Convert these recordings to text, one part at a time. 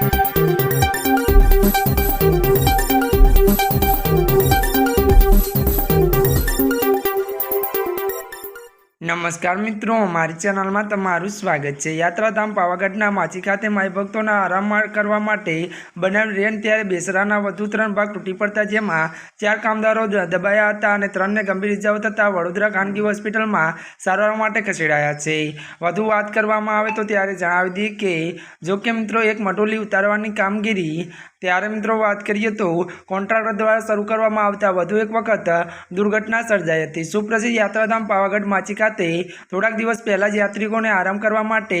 Thank you. નમસ્કાર મિત્રો, મારી ચેનલમાં તમારું સ્વાગત છે. યાત્રાધામ પાવાગઢના માછી ખાતે માઈ ભક્તોના આરામ કરવા માટે બનાવેલ રેન ત્યારે બેસરાના વધુ ત્રણ ભાગ તૂટી પડતા જેમાં ચાર કામદારો દબાયા હતા અને ત્રણને ગંભીર ઇજાઓ થતાં વડોદરા ખાનગી હોસ્પિટલમાં સારવાર માટે ખસેડાયા છે. વધુ વાત કરવામાં આવે તો ત્યારે જણાવી દઈએ કે, જો કે મિત્રો, એક મટોલી ઉતારવાની કામગીરી ત્યારે મિત્રો વાત કરીએ તો કોન્ટ્રાક્ટર દ્વારા શરૂ કરવામાં આવતા વધુ એક વખત દુર્ઘટના સર્જાઈ હતી. સુપ્રસિદ્ધ યાત્રાધામ પાવાગઢ માછી ખાતે થોડાક દિવસ પહેલાં જ યાત્રિકોને આરામ કરવા માટે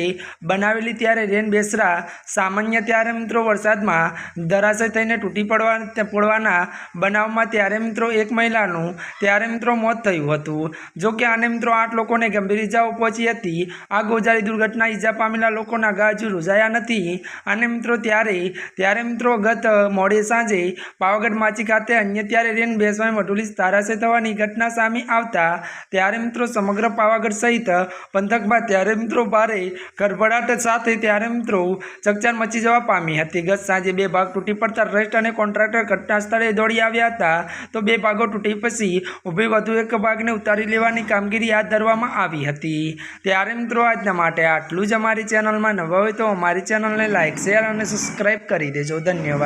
બનાવેલી ત્યારે રેન બેસરા સામાન્ય ત્યારે મિત્રો વરસાદમાં ધરાશય થઈને તૂટી પડવા પડવાના બનાવમાં ત્યારે મિત્રો એક મહિલાનું ત્યારે મિત્રો મોત થયું હતું. જો કે આને મિત્રો આઠ લોકોને ગંભીર ઇજાઓ પહોંચી હતી. આ ગોજારી દુર્ઘટના ઈજા પામેલા લોકોના ગા હજુ રૂઝાયા નથી. અને મિત્રો ત્યારે ત્યારે મિત્રો ગત મોડે સાંજે પાવાગઢ માચી ખાતે અન્ય ત્યારે રેન બેસવાય મઢુલી તારાશે થવાની ઘટના સામે આવતા ત્યારે મિત્રો સમગ્ર પાવાગઢ સહિત પંથકમાં ત્યારે મિત્રો ભારે ખળભળાટ સાથે ત્યારે મિત્રો ચકચાર મચી જવા પામી હતી. ગત સાંજે બે ભાગ તૂટી પડતા ટ્રસ્ટ અને કોન્ટ્રાક્ટર ઘટના સ્થળે દોડી આવ્યા હતા. તો બે ભાગો તૂટી પછી ઊભી વધુ એક ભાગને ઉતારી લેવાની કામગીરી હાથ ધરવામાં આવી હતી. ત્યારે મિત્રો આજના માટે આટલું જ. અમારી ચેનલમાં નવા હોય તો અમારી ચેનલને લાઇક શેર અને સબસ્ક્રાઈબ કરી દેજો. ધન્યવાદ.